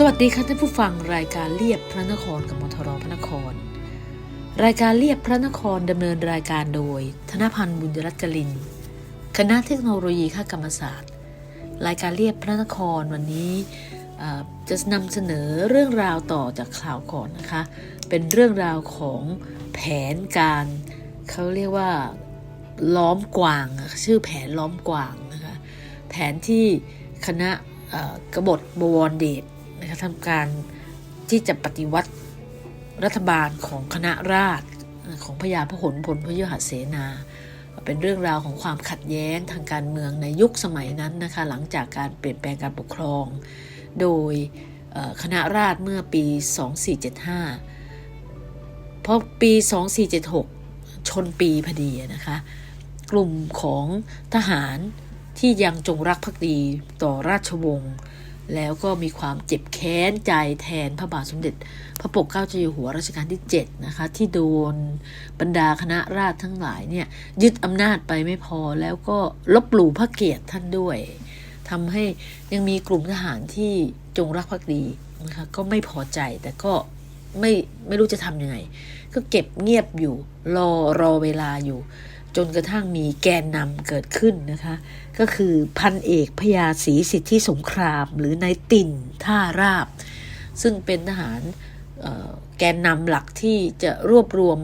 สวัสดีค่ะท่านผู้ฟังรายการเรียบพระนครกับมทรพระนคร รายการเรียบพระนครดำเนินรายการโดย ธนพันธ์บุญรัตน์กลิน คณะเทคโนโลยีข้ากรรมศาสตร์ รายการเรียบพระนครวันนี้จะนำเสนอเรื่องราวต่อจากข่าวก่อนนะคะ เป็นเรื่องราวของแผนการเขาเรียกว่าล้อมกวางชื่อแผนล้อมกวางนะคะแผนที่คณะเอ่อกบฏบวรเดช นะคะทำการที่จะปฏิวัติรัฐบาลของคณะราษฎรของพญาพหลพลพยุหเสนาเป็นเรื่องราวของความขัดแย้งทางการเมืองในยุคสมัยนั้นนะคะหลังจากการเปลี่ยนแปลงการปกครอง โดยคณะราษฎรเมื่อปี 2475พอปี 2476 ชนปีพอดีนะคะ กลุ่มของทหารที่ยังจงรักภักดีต่อราชวงศ์ แล้วก็มีความเจ็บแค้นใจแทนพระบาทสมเด็จ พระปกเกล้าเจ้าอยู่หัวรัชกาลที่ 7 นะคะ ที่โดนบรรดาคณะราษฎรทั้งหลายเนี่ยยึดอำนาจไปไม่พอแล้วก็ลบหลู่พระเกียรติท่านด้วยทำให้ยังมีกลุ่มทหารที่จงรักภักดีนะคะก็ไม่พอใจแต่ก็ไม่ไม่รู้จะทำยังไง ก็เก็บเงียบอยู่รอรอเวลาอยู่ จนกระทั่งมีแกนนำเกิดขึ้นนะคะ ก็คือพันเอกพญาศรีสิทธิสงคราม หรือนายติ่นท่าราบ ซึ่งเป็นทหารแกนนำหลักที่จะรวบรวม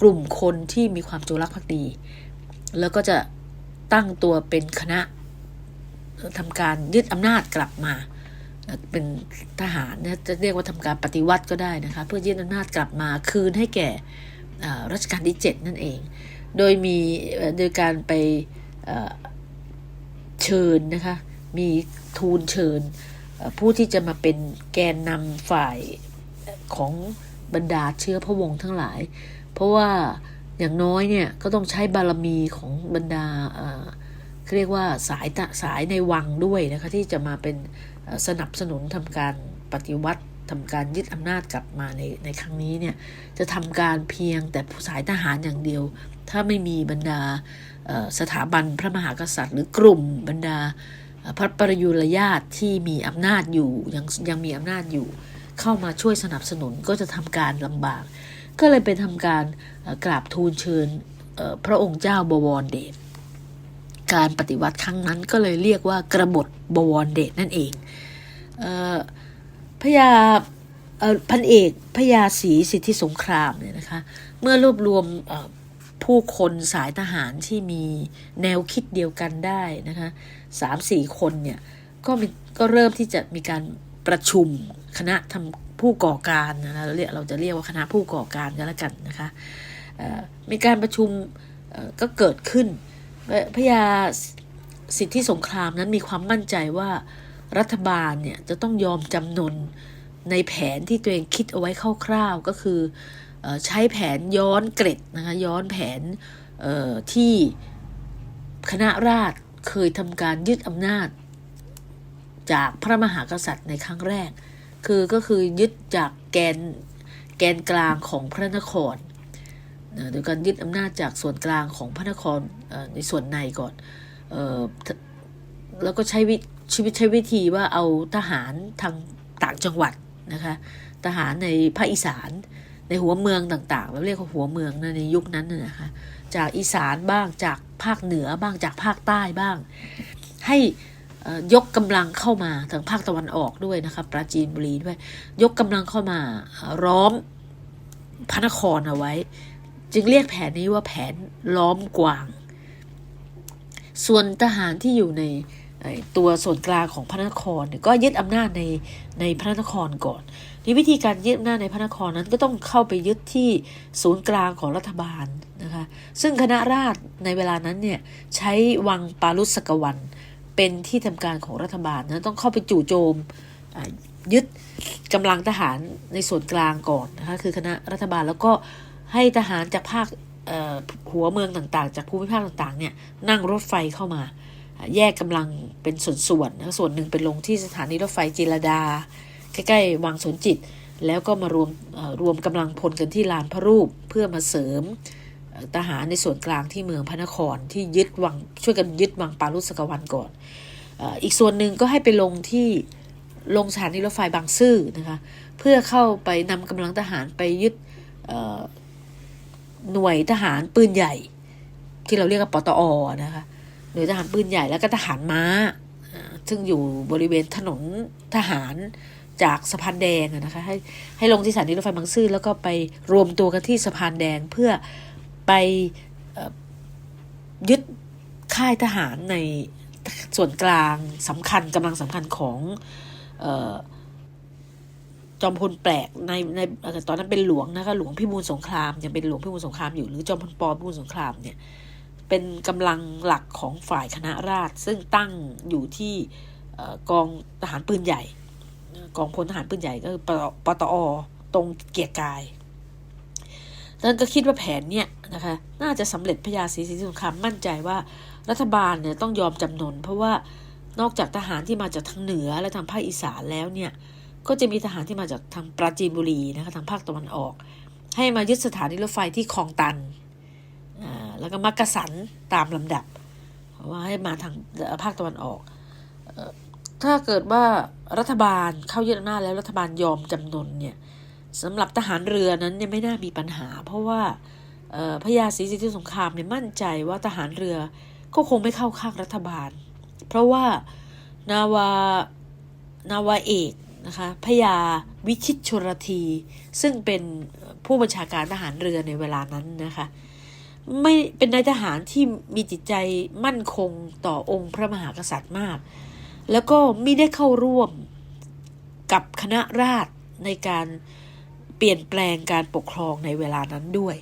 กลุ่มคนที่มีความจงรักภักดี แล้วก็จะตั้งตัวเป็นคณะทำการยึดอำนาจกลับมา เป็นทหารนะจะเรียกว่าทำการปฏิวัติก็ได้นะคะ เพื่อยึดอำนาจกลับมาคืนให้แก่รัชกาลที่ 7 นั่นเอง โดยมีโดยการไป เชิญนะคะ มีทูลเชิญ ผู้ที่จะมาเป็นแกนนำฝ่ายของบรรดาเชื้อพระวงศ์ทั้งหลาย เพราะว่าอย่างน้อยเนี่ยก็ต้องใช้บารมีของบรรดาเขาเรียกว่าสายตะสายในวังด้วยนะคะที่จะมาเป็นสนับสนุนทำการปฏิวัติทำการยึดอำนาจกลับมาในในครั้งนี้เนี่ยจะทำการเพียงแต่สายทหารอย่างเดียว ถ้าไม่มีบรรดา สถาบันพระมหากษัตริย์ หรือกลุ่มบรรดาพระประยุรญาติที่มีอำนาจอยู่ยังยังมีอำนาจอยู่ เข้ามาช่วยสนับสนุนก็จะทำการลำบาก ก็เลยไปทำการกราบทูลเชิญพระองค์เจ้าบวรเดชการปฏิวัติครั้งนั้นก็เลยเรียกว่ากระบฏบวรเดชนั่นเองเออพญาพันเอกพญาศรีสิทธิสงครามเนี่ยนะคะเมื่อรวบรวม ผู้คนสายทหารที่มีแนวคิดเดียวกันได้นะคะสามสี่คนเนี่ยก็มีก็เริ่มที่จะมีการประชุมคณะทำผู้ก่อการนะเราเรียกเราจะเรียกว่าคณะผู้ก่อการกันแล้วกันนะคะมีการประชุมก็เกิดขึ้นพญาสิทธิสงครามนั้นมีความมั่นใจว่ารัฐบาลเนี่ยจะต้องยอมจำนนในแผนที่ตัวเองคิดเอาไว้คร่าวๆก็คือ ใช้แผนย้อนเกร็ดนะคะย้อนแผนที่คณะราษฎรเคยทำการยึดอำนาจ จากพระมหากษัตริย์ในครั้งแรก คือก็คือยึดจากแกนแกนกลางของพระนครโดยการยึดอำนาจจากส่วนกลางของพระนครในส่วนในก่อนออแล้วก็ใช้วิชีวิตใช้วิธีว่าเอาทหารทางต่างจังหวัดนะคะทหารในภาคอีสาน ในหัวเมืองต่างๆเราเรียกว่าหัวเมืองนะในยุคนั้นนะคะ จากอีสานบ้างจากภาคเหนือบ้างจากภาคใต้บ้าง ให้ยกกำลังเข้ามาทางภาคตะวันออกด้วยนะคะปราจีนบุรีด้วย ยกกำลังเข้ามาเอ่อล้อมพระนครเอาไว้ จึงเรียกแผนนี้ว่าแผนล้อมกวาง ส่วนทหารที่อยู่ในตัวส่วนกลางของพระนครก็ยึดอำนาจในในพระนครก่อน นี่วิธีการยึดอำนาจในพระนครนั้นก็ต้องเข้าไปยึดที่ศูนย์กลางของรัฐบาลนะคะซึ่งคณะราษฎรในเวลานั้นเนี่ยใช้วังปารุสกวัน เป็นที่ทำการของรัฐบาลนะต้องเข้าไปจู่โจมยึดกำลังทหารในส่วนกลางก่อนนะคะคือคณะรัฐบาลแล้วก็ให้ทหารจากภาคหัวเมืองต่างๆ จากภูมิภาคต่างๆเนี่ยนั่งรถไฟเข้ามา แยกกำลังเป็นส่วนๆส่วนหนึ่งไปลงที่สถานีรถไฟจิรดา ใกล้ๆวังสนจิต แล้วก็มารวมรวมกำลังพลกันที่ลานพระรูปเพื่อมาเสริมทหารในส่วนกลางที่เมืองพระนครที่ยึดวังช่วยกันยึดวังปารุสกวันก่อน อีกส่วนหนึ่งก็ให้ไปลงที่ลงสถานีรถไฟบางซื่อนะคะเพื่อเข้าไปนำกำลังทหารไปยึดหน่วยทหารปืนใหญ่ ที่เราเรียกว่าปตอนะคะหน่วยทหารปืนใหญ่แล้วก็ทหารม้า ซึ่งอยู่บริเวณถนนทหาร จากสะพานแดงนะคะให้ให้ลงที่สถานีรถไฟบางซื่อแล้วก็ไปรวมตัวกันที่สะพานแดงเพื่อไปยึดค่ายทหารในส่วนกลางสำคัญกำลังสำคัญของออจอมพลแปลกในในตอนนั้นเป็นหลวงนะคะหลวงพิบูลสงครามยังเป็นหลวงพิบูลสงครามอยู่หรือจอมพลปอพิบูลสงครามเนี่ยเป็นกำลังหลักของฝ่ายคณะราษฎรซึ่งตั้งอยู่ที่ออกองทหารปืนใหญ่ กองพลทหารปืนใหญ่ก็คือปตอตรงเกียรกายนั้นก็คิดว่าแผนเนี่ยนะคะน่าจะสำเร็จพญาศรีสิทธิสงครามมั่นใจว่ารัฐบาลเนี่ยต้องยอมจำนน เพราะว่านอกจากทหารที่มาจากทางเหนือและทางภาคอีสานแล้วเนี่ยก็จะมีทหารที่มาจากทางปราจีนบุรีนะคะทางภาคตะวันออก ให้มายึดสถานีรถไฟที่คลองตันอ่าแล้วก็มักกะสันตามลำดับว่าให้มาทางภาคตะวันออกอ ถ้าเกิดว่ารัฐบาลเข้ายึดอำนาจแล้วรัฐบาลยอมจำนนเนี่ยสำหรับทหารเรือนั้นเนี่ยไม่น่ามีปัญหา เพราะว่าพญาศรีสิทธิสงครามเนี่ยมั่นใจว่าทหารเรือก็คงไม่เข้าข้างรัฐบาล เพราะว่านาวานาวาเอกนะคะพญาวิชิตชรที ซึ่งเป็นผู้บัญชาการทหารเรือในเวลานั้นนะคะไม่เป็นนายทหารที่มีจิตใจมั่นคงต่อองค์พระมหากษัตริย์มาก แล้วก็ไม่ได้เข้าร่วมกับคณะราษฎรในการเปลี่ยนแปลงการปกครองในเวลานั้นด้วย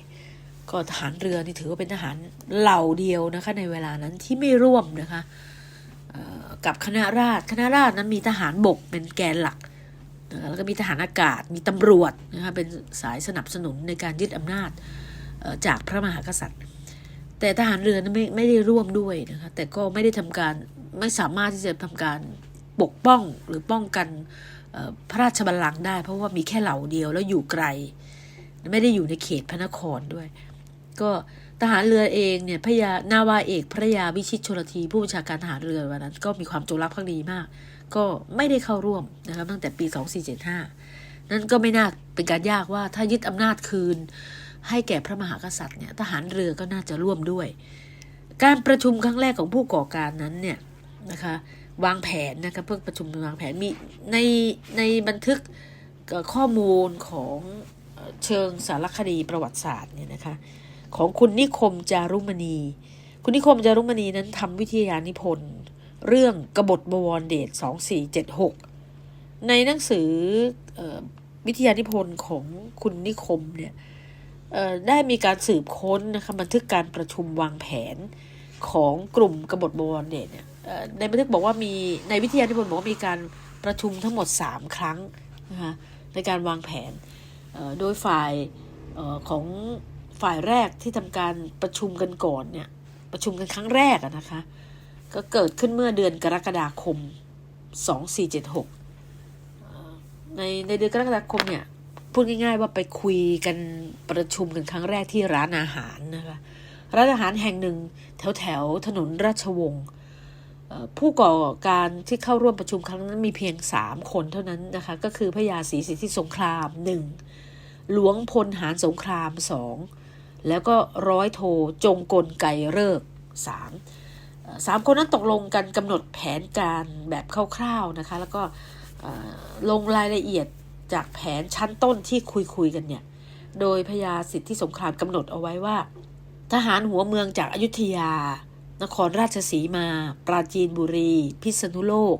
ก็ทหารเรือนี่ถือว่าเป็นทหารเหล่าเดียวนะคะในเวลานั้นที่ไม่ร่วมนะคะกับคณะราษฎรคณะราษฎรนั้นมีทหารบกเป็นแกนหลักนะะแล้วก็มีทหารอากาศมีตำรวจนะคะเป็นสายสนับสนุนในการยึดอำนาจจากพระมหากษัตริย์ แต่ทหารเรือไม่ไม่ได้ร่วมด้วยนะคะแต่ก็ไม่ได้ทำการไม่สามารถที่จะทำการปกป้องหรือป้องกันพระราชบัลลังก์ได้ เพราะว่ามีแค่เหล่าเดียวแล้วอยู่ไกล ไม่ได้อยู่ในเขตพระนครด้วย ก็ทหารเรือเองเนี่ยพระยานาวาเอกพระยาวิชิตชลทีผู้บัญชาการทหารเรือวันนั้น ก็มีความจงรักภักดีมาก ก็ไม่ได้เข้าร่วมนะครับตั้งแต่ปี 2475 นั่นก็ไม่น่าเป็นการยากว่าถ้ายึดอำนาจคืน ให้แก่พระมหากษัตริย์เนี่ยทหารเรือก็น่าจะร่วมด้วย การประชุมครั้งแรกของผู้ก่อการนั้นเนี่ยนะคะวางแผนนะคะเพื่อประชุมวางแผนมีในในบันทึกข้อมูลของเชิงสารคดีประวัติศาสตร์เนี่ยนะคะของคุณนิคมจารุมณี คุณนิคมจารุมณีนั้นทำวิทยานิพนธ์ เรื่องกบฏบวรเดช2476 ในหนังสือออวิทยานิพนธ์ของคุณนิคมเนี่ย ได้มีการสืบค้นนะคะบันทึกการประชุมวางแผนของกลุ่มกบฏบวรเดชเนี่ยในบันทึกบอกว่ามีในวิทยานิพนธ์บอกว่ามีการประชุมทั้งหมด 3 ครั้งนะคะในการวางแผนโดยฝ่ายออของฝ่ายแรกที่ทำการประชุมกันก่อนเนี่ยประชุมกันครั้งแรกนะคะก็เกิดขึ้นเมื่อเดือนกรกฎาคม 2476เอ่อในในเดือนกรกฎาคมเนี่ย พูดง่าย ๆ ว่าไปคุยกันประชุมกันครั้งแรกที่ร้านอาหารนะคะร้านอาหารแห่งหนึ่งแถวแถวถนนราชวงศ์ผู้ก่อการที่เข้าร่วมประชุมครั้งนั้นมีเพียงสามคนเท่านั้นนะคะก็คือพระยาศรีสิทธิสงครามหนึ่งหลวงพลหารสงครามสองแล้วก็ร้อยโทจงกลไกเลิกสามสามคนนั้นตกลงกันกำหนดแผนการแบบคร่าวๆนะคะแล้วก็ลงรายละเอียด จากแผนชั้นต้นที่คุยคุยๆกันเนี่ย โดยพญาสิทธิสงครามกำหนดเอาไว้ว่า ทหารหัวเมืองจากอายุทยา นครราชสีมา ปราจีนบุรี พิษณุโลก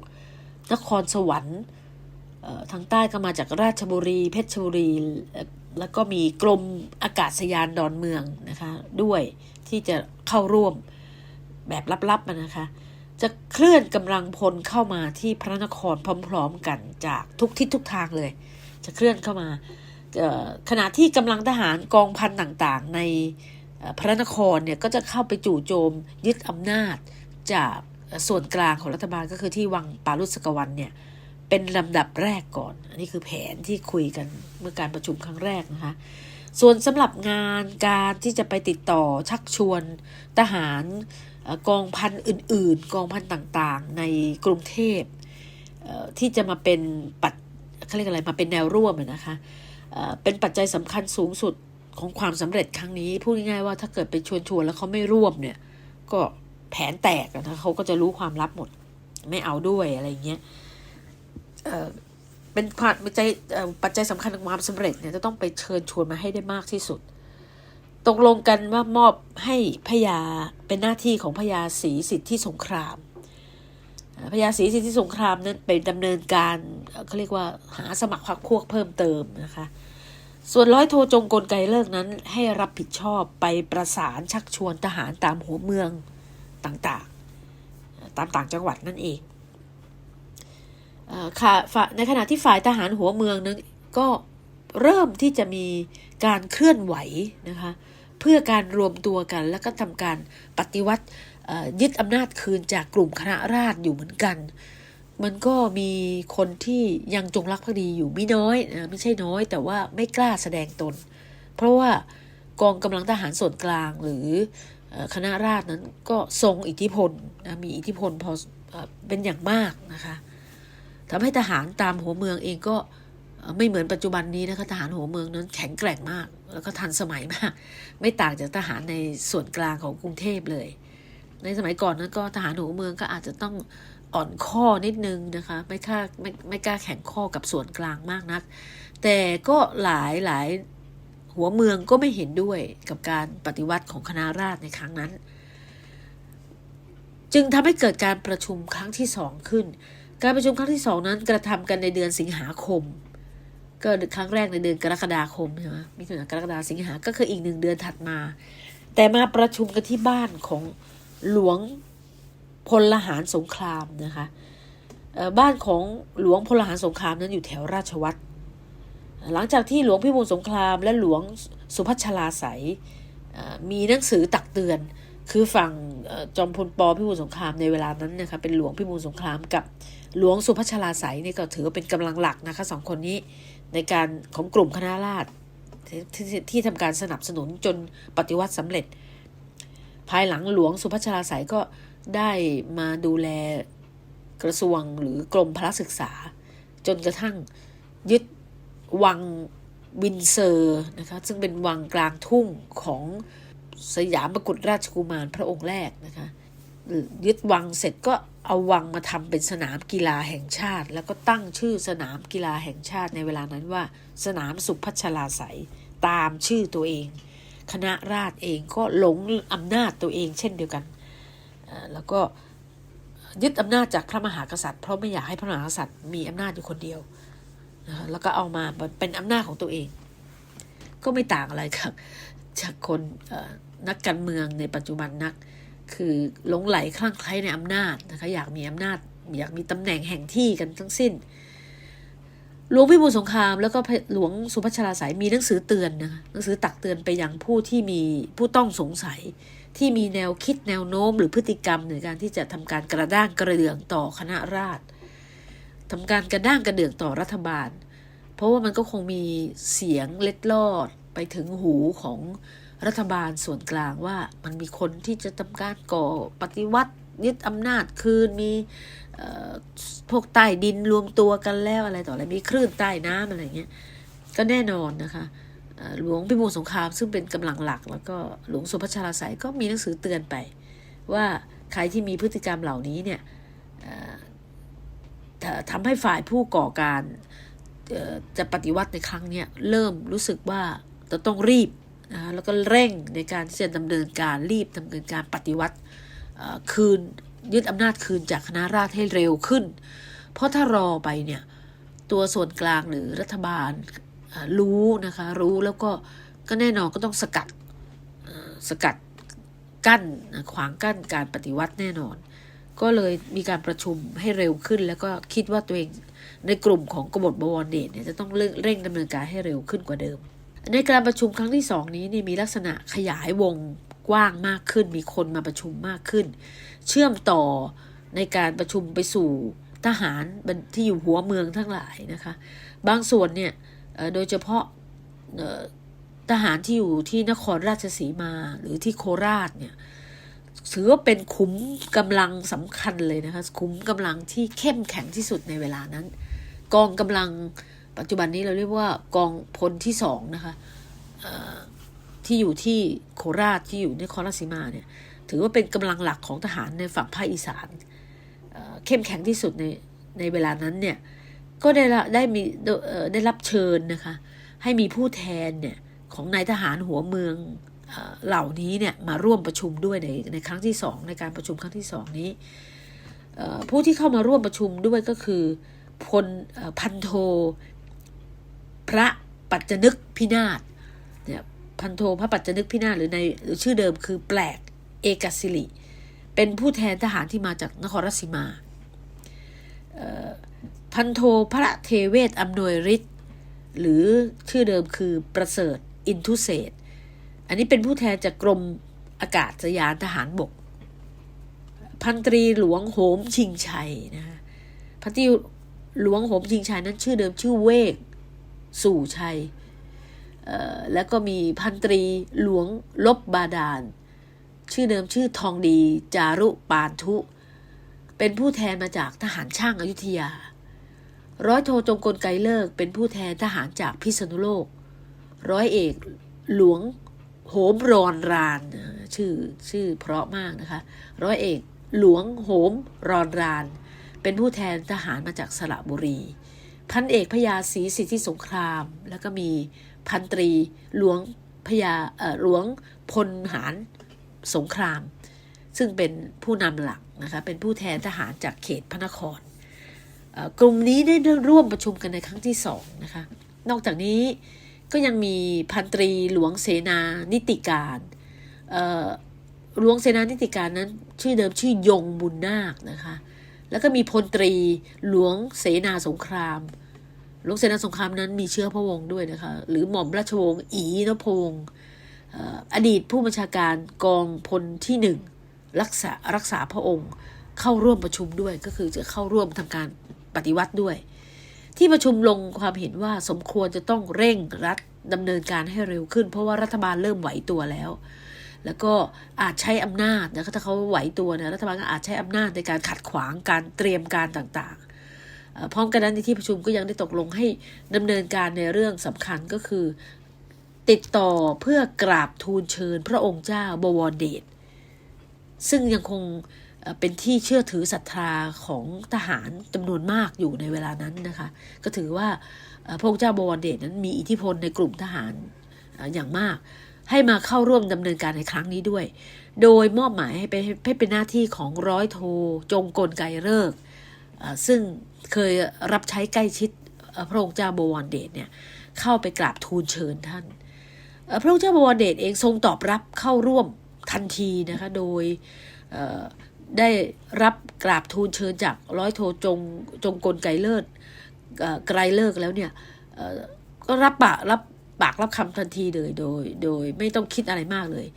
นครสวรรค์ทางใต้ก็มาจากราชบุรี เพชรบุรี แล้วก็มีกรมอากาศยานดอนเมืองนะคะด้วยที่จะเข้าร่วมแบบลับๆนะคะ จะเคลื่อนกำลังพลเข้ามาที่พระนครพร้อม ๆ กันจากทุกทิศทุกทางเลย จะเคลื่อนเข้ามาเอ่อขณะที่กำลังทหารกองพันต่างๆ ในพระนครเนี่ยก็จะเข้าไปจู่โจมยึดอำนาจจากส่วนกลางของรัฐบาลก็คือที่วังปารุสกวันเนี่ยเป็นลำดับแรกก่อน อันนี้คือแผนที่คุยกันเมื่อการประชุมครั้งแรกนะคะ ส่วนสำหรับงานการที่จะไปติดต่อชักชวนทหารกองพันอื่น ๆ กองพันต่างๆ ในกรุงเทพเอ่อที่จะมาเป็นปัด เขาเรียกอะไรมาเป็นแนวร่วมนะคะเป็นปัจจัยสำคัญสูงสุดของความสำเร็จครั้งนี้พูดง่ายๆว่าถ้าเกิดไปชวนชวนแล้วเขาไม่ร่วมเนี่ย ก็แผนแตกนะเขาก็จะรู้ความลับหมด ไม่เอาด้วยอะไรเงี้ยเป็นความปัจจัยปัจจัยสำคัญของความสำเร็จเนี่ยจะต้องไปเชิญชวนมาให้ได้มากที่สุด ตกลงกันว่ามอบให้พญาเป็นหน้าที่ของพญาศรีสิทธิสงคราม พญาศรีสิทธิสงครามนั้นไปดำเนินการเขาเรียกว่าหาสมัครพรรคพวกเพิ่มเติมนะคะ ส่วนร้อยโทจงกลไกเลิกนั้นให้รับผิดชอบไปประสานชักชวนทหารตามหัวเมืองต่างๆ ตามต่างจังหวัดนั่นเองอในขณะที่ฝ่ายทหารหัวเมืองนั้นก็เริ่มที่จะมีการเคลื่อนไหวนะคะเพื่อการรวมตัวกันแล้วก็ทำการปฏิวัติ ยึดอำนาจคืนจากกลุ่มคณะราษฎรอยู่เหมือนกัน มันก็มีคนที่ยังจงรักภักดีอยู่ไม่น้อยนะไม่ใช่น้อย แต่ว่าไม่กล้าแสดงตน เพราะว่ากองกำลังทหารส่วนกลางหรือคณะราษฎรนั้นก็ทรงอิทธิพลนะมีอิทธิพลพอเป็นอย่างมากนะคะทำให้ทหารตามหัวเมืองเองก็ไม่เหมือนปัจจุบันนี้นะคะทหารหัวเมืองนั้นแข็งแกร่งมาก แล้วก็ทันสมัยมาก ไม่ต่างจากทหารในส่วนกลางของกรุงเทพเลย ในสมัยก่อนนั้นก็ทหารหัวเมืองก็อาจจะต้องอ่อนข้อนิดนึงนะคะไม่กล้าไม่ไม่กล้าแข่งข้อกับส่วนกลางมากนัก แต่ก็หลายหลายหัวเมืองก็ไม่เห็นด้วยกับการปฏิวัติของคณะราษฎรในครั้งนั้น จึงทำให้เกิดการประชุมครั้งที่สองขึ้น การประชุมครั้งที่สองนั้นกระทำกันในเดือนสิงหาคมก็ครั้งแรกในเดือนกรกฎาคมใช่ไหมมิถุนากรกฎาสิงหาก็คืออีกหนึ่งเดือนถัดมา แต่มาประชุมกันที่บ้านของ หลวงพลหารสงครามนะคะบ้านของหลวงพลหารสงครามนั้นอยู่แถวราชวัตรหลังจากที่หลวงพิบูลสงคราม และหลวงสุพัชลาไสยมีหนังสือตักเตือน คือฝั่งจอมพลปพิบูลสงครามในเวลานั้นนะคะเป็นหลวงพิบูลสงครามกับหลวงสุพัชลาไสยนี่ก็ถือว่าเป็นกำลังหลักนะคะสองคนนี้ในการของกลุ่มคณะราษฎรที่ที่ที่ทำการสนับสนุนจนปฏิวัติสำเร็จ ภายหลังหลวงสุพัชราไสยก็ได้มาดูแลกระทรวงหรือกรมพระศึกษา จนกระทั่งยึดวังวินเซอร์นะคะซึ่งเป็นวังกลางทุ่งของสยามกุฎราชกุมารพระองค์แรกนะคะยึดวังเสร็จก็เอาวังมาทำเป็นสนามกีฬาแห่งชาติ แล้วก็ตั้งชื่อสนามกีฬาแห่งชาติในเวลานั้นว่า สนามสุพัชราไสยตามชื่อตัวเอง คณะราษฎรเองก็หลงอำนาจตัวเองเช่นเดียวกันแล้วก็ยึดอำนาจจากพระมหากษัตริย์ เพราะไม่อยากให้พระมหากษัตริย์มีอำนาจอยู่คนเดียวนะแล้วก็เอามาเป็นอำนาจของตัวเอง ก็ไม่ต่างอะไรกับจากคนนักการเมืองในปัจจุบันนัก คือหลงไหลคลั่งไคล้ในอำนาจนะคะอยากมีอำนาจอยากมีตำแหน่งแห่งที่กันทั้งสิ้น หลวงพิบูลสงคราม แล้วก็หลวงสุพัชราสายมีหนังสือเตือนนะหนังสือตักเตือนไปยังผู้ที่มีผู้ต้องสงสัย ที่มีแนวคิดแนวโน้มหรือพฤติกรรมในการที่จะทำการกระด้างกระเดื่องต่อคณะราษฎรทำการกระด้างกระเดื่องต่อรัฐบาล เพราะว่ามันก็คงมีเสียงเล็ดลอดไปถึงหูของรัฐบาลส่วนกลางว่ามันมีคนที่จะทำการก่อปฏิวัติยึดอำนาจคืนมี พวกใต้ดินรวมตัวกันแล้วอะไรต่ออะไรมีคลื่นใต้น้ำอะไรเงี้ยก็แน่นอนนะคะหลวงพิบูลสงครามซึ่งเป็นกำลังหลัก แล้วก็หลวงสุพัชราไสยก็มีหนังสือเตือนไป ว่าใครที่มีพฤติกรรมเหล่านี้เนี่ยเอ่อถ้าทำให้ฝ่ายผู้ก่อการจะปฏิวัติในครั้งนี้เริ่มรู้สึกว่าจะต้องรีบนะคะแล้วก็เร่งในการที่จะดำเนินการรีบดำเนินการปฏิวัติคืน ยึดอำนาจคืนจากคณะราษฎรให้เร็วขึ้น เพราะถ้ารอไปเนี่ย ตัวส่วนกลางหรือรัฐบาลรู้นะคะ รู้แล้วก็ก็แน่นอนก็ต้องสกัดสกัดกั้นขวางกั้นการปฏิวัติแน่นอน ก็เลยมีการประชุมให้เร็วขึ้น แล้วก็คิดว่าตัวเองในกลุ่มของกบฏบวรเดชเนี่ยจะต้องเร่งเร่งดำเนินการให้เร็วขึ้นกว่าเดิม ในการประชุมครั้งที่สองนี้นี่มีลักษณะขยายวง กว้างมากขึ้น มีคนมาประชุมมากขึ้น เชื่อมต่อในการประชุมไปสู่ทหารที่อยู่หัวเมืองทั้งหลายนะคะ บางส่วนเนี่ยโดยเฉพาะทหารที่อยู่ที่นครราชสีมาหรือที่โคราชเนี่ยถือว่าเป็นขุมกำลังสำคัญเลยนะคะขุมกำลังที่เข้มแข็งที่สุดในเวลานั้น กองกำลังปัจจุบันนี้เราเรียกว่ากองพลที่สองนะคะ ที่อยู่ที่โคราชที่อยู่ในครราชสีมาเนี่ยถือว่าเป็นกำลังหลักของทหารในฝั่งภาคอีสานเเข้มแข็งที่สุดในในเวลานั้นเนี่ยก็ได้ได้มีได้รับเชิญนะคะให้มีผู้แทนเนี่ยของนายทหารหัวเมืองเอเหล่านี้เนี่ยมาร่วมประชุมด้วยในในครั้งที่สองในการประชุมครั้งที่สองนี้ผู้ที่เข้ามาร่วมประชุมด้วยก็คือพลอพันโท พระปัจจนึกพินาศ พันโทพระปัจจนึกพินาหรือในหรือชื่อเดิมคือแปลกเอกสิริ เป็นผู้แทนทหารที่มาจากนครราชสีมา พันโทพระเทเวศอำนวยฤทธิ์หรือชื่อเดิมคือประเสริฐอินทุเศษ อันนี้เป็นผู้แทนจากกรมอากาศยานทหารบก พันตรีหลวงโหมชิงชัยนะคะพันตรีหลวงโหมชิงชัยนั้นชื่อเดิมชื่อเวก สู่ชัย แล้วก็มีพันตรีหลวงลบบาดาล ชื่อเดิมชื่อทองดีจารุปานทุ เป็นผู้แทนมาจากทหารช่างอายุทยา ร้อยโทจงกลไกเลิกเป็นผู้แทนทหารจากพิษณุโลก ร้อยเอกหลวงโหมรอนรานชื่อชื่อเพราะมากนะคะ ร้อยเอกหลวงโหมรอนราน เป็นผู้แทนทหารมาจากสระบุรี พันเอกพญาศรีสิทธิสงคราม แล้วก็มี พันตรีหลวงพญาหลวงพลหารสงคราม ซึ่งเป็นผู้นำหลักนะคะเป็นผู้แทนทหารจากเขตพระนครกลุ่มนี้ได้ร่วมประชุมกันในครั้งที่สองนะคะนอกจากนี้ก็ยังมีพันตรีหลวงเสนานิติการหลวงเสนานิติการนั้น ชื่อเดิมชื่อยงบุญนาคนะคะแล้วก็มีพลตรีหลวงเสนาสงคราม ลวงเสนาสงครามนั้นมีเชื้อพระวงศ์ด้วยนะคะ หรือหม่อมราชวงศ์อีนพงศ์อดีตผู้บัญชาการกองพลที่หนึ่งรักษารักษาพระองค์เข้าร่วมประชุมด้วยก็คือจะเข้าร่วมทำการปฏิวัติด้วย ที่ประชุมลงความเห็นว่าสมควรจะต้องเร่งรัดดำเนินการให้เร็วขึ้น เพราะว่ารัฐบาลเริ่มไหวตัวแล้ว แล้วก็อาจใช้อำนาจนะถ้าเขาไหวตัวเนี่ยรัฐบาลก็อาจใช้อำนาจในการขัดขวางการเตรียมการต่างๆ พร้อมกันนั้นในที่ประชุมก็ยังได้ตกลงให้ดำเนินการในเรื่องสำคัญก็คือ ติดต่อเพื่อกราบทูลเชิญพระองค์เจ้าบวรเดชซึ่งยังคงเป็นที่เชื่อถือศรัทธาของทหารจำนวนมากอยู่ในเวลานั้นนะคะ ก็ถือว่าพระองค์เจ้าบวรเดชนั้นมีอิทธิพลในกลุ่มทหารอย่างมาก ให้มาเข้าร่วมดำเนินการในครั้งนี้ด้วย โดยมอบหมายให้ไปให้เป็นหน้าที่ของร้อยโทจงกลไกเลิกซึ่ง เคยรับใช้ใกล้ชิดพระองค์เจ้าบวรเดชเนี่ยเข้าไปกราบทูลเชิญท่าน พระองค์เจ้าบวรเดชเองทรงตอบรับเข้าร่วมทันทีนะคะโดยได้รับกราบทูลเชิญจากร้อยโทจงจงกลไกเลิศเอ่อไกรเลิกษ์แล้วเนี่ยก็รับปากรับปากรับคำทันทีเลยโดย โดยไม่ต้องคิดอะไรมากเลย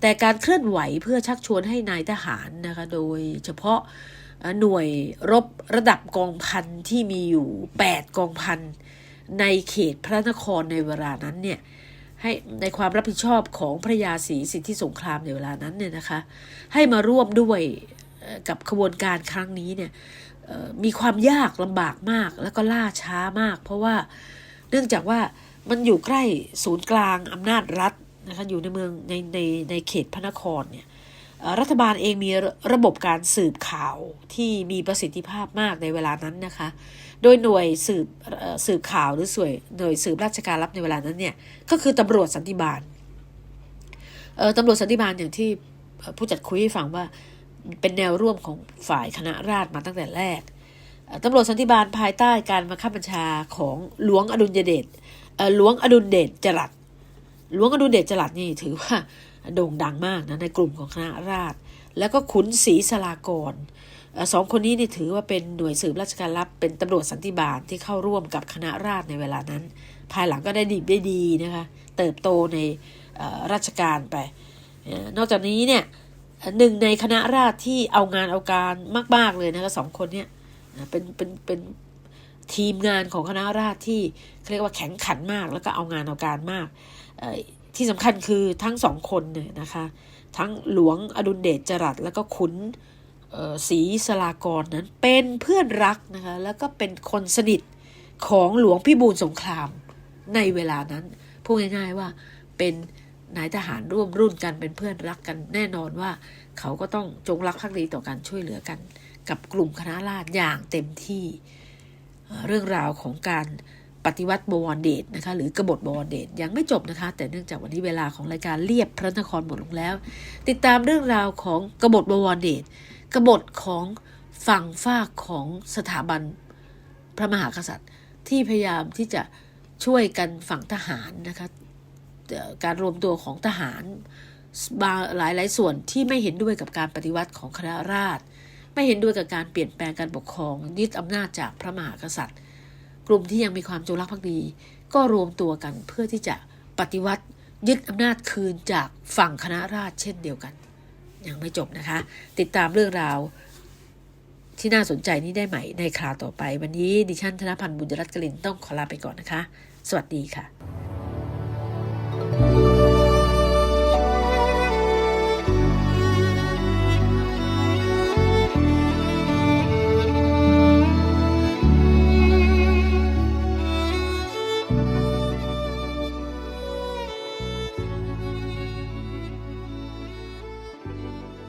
แต่การเคลื่อนไหวเพื่อชักชวนให้นายทหารนะคะโดยเฉพาะ หน่วยรบระดับกองพันที่มีอยู่ 8 กองพันในเขตพระนครในเวลานั้นเนี่ยให้ในความรับผิดชอบของพระยาศรีสิทธิสงครามในเวลานั้นเนี่ยนะคะ ให้มาร่วมด้วยกับขบวนการครั้งนี้เนี่ยมีความยากลำบากมากแล้วก็ล่าช้ามาก เพราะว่าเนื่องจากว่ามันอยู่ใกล้ศูนย์กลางอำนาจรัฐนะคะอยู่ในเมืองในในในเขตพระนครเนี่ย รัฐบาลเองมีระบบการสืบข่าวที่มีประสิทธิภาพมากในเวลานั้นนะคะ โดยหน่วยสืบสืบข่าวหรือส่วนหน่วยสืบราชการลับในเวลานั้นเนี่ยก็คือตำรวจสันติบาลตำรวจสันติบาลอย่างที่ผู้จัดคุยให้ฟังว่าเป็นแนวร่วมของฝ่ายคณะราษฎรมาตั้งแต่แรกตำรวจสันติบาลภายใต้การบังคับบัญชาของหลวงอดุลยเดชหลวงอดุลเดชจรัสหลวงอดุลเดชจรัสนี่ถือว่า โด่งดังมากนะในกลุ่มของคณะราษฎรแล้วก็ขุนศรีสลากรเอ่อสองคนนี้นี่ถือว่าเป็นหน่วยสืบราชการลับเป็นตำรวจสันติบาลที่เข้าร่วมกับคณะราษฎรในเวลานั้น ภายหลังก็ได้ดีได้ดีนะคะเติบโตในราชการไป นอกจากนี้เนี่ยหนึ่งในคณะราษฎรที่เอางานเอาการมาก ๆเลยนะคะสองคนเนี่ยเป็นเป็นเป็นทีมงานของคณะราษฎรที่เรียกว่าแข็งขันมาก แล้วก็เอางานเอาการมากอ ที่สำคัญคือทั้งสองคนเนี่ยนะคะ ทั้งหลวงอดุลเดชจรัสแล้วก็ขุนศรีสลากรนั้นเป็นเพื่อนรักนะคะแล้วก็เป็นคนสนิทของหลวงพิบูลสงครามในเวลานั้นพูดง่ายๆว่าเป็นนายทหารร่วมรุ่นกันเป็นเพื่อนรักกันแน่นอนว่า เขาก็ต้องจงรักภักดีต่อการช่วยเหลือกัน กับกลุ่มคณะราษฎรอย่างเต็มที่เรื่องราวของการ ปฏิวัติบวรเดชนะคะ หรือกบฏบวรเดชยังไม่จบนะคะ แต่เนื่องจากวันนี้เวลาของรายการเรียบพระนครหมดลงแล้ว ติดตามเรื่องราวของกบฏบวรเดชกบฏของฝั่งฝากของสถาบันพระมหากษัตริย์ ที่พยายามที่จะช่วยกันฝั่งทหารนะคะการรวมตัวของทหารบางหลายหลายส่วนที่ไม่เห็นด้วยกับการปฏิวัติของคณะราษฎรไม่เห็นด้วยกับการเปลี่ยนแปลงการปกครองยึดอำนาจจากพระมหากษัตริย์ กลุ่มที่ยังมีความจงรักภักดี ก็รวมตัวกันเพื่อที่จะปฏิวัติยึดอำนาจคืนจากฝั่งคณะราษฎรเช่นเดียวกัน ยังไม่จบนะคะ ติดตามเรื่องราวที่น่าสนใจนี้ได้ใหม่ในคราวต่อไป วันนี้ดิฉันธนพันธ์บุญรัตน์กลินต้องขอลาไปก่อนนะคะ สวัสดีค่ะ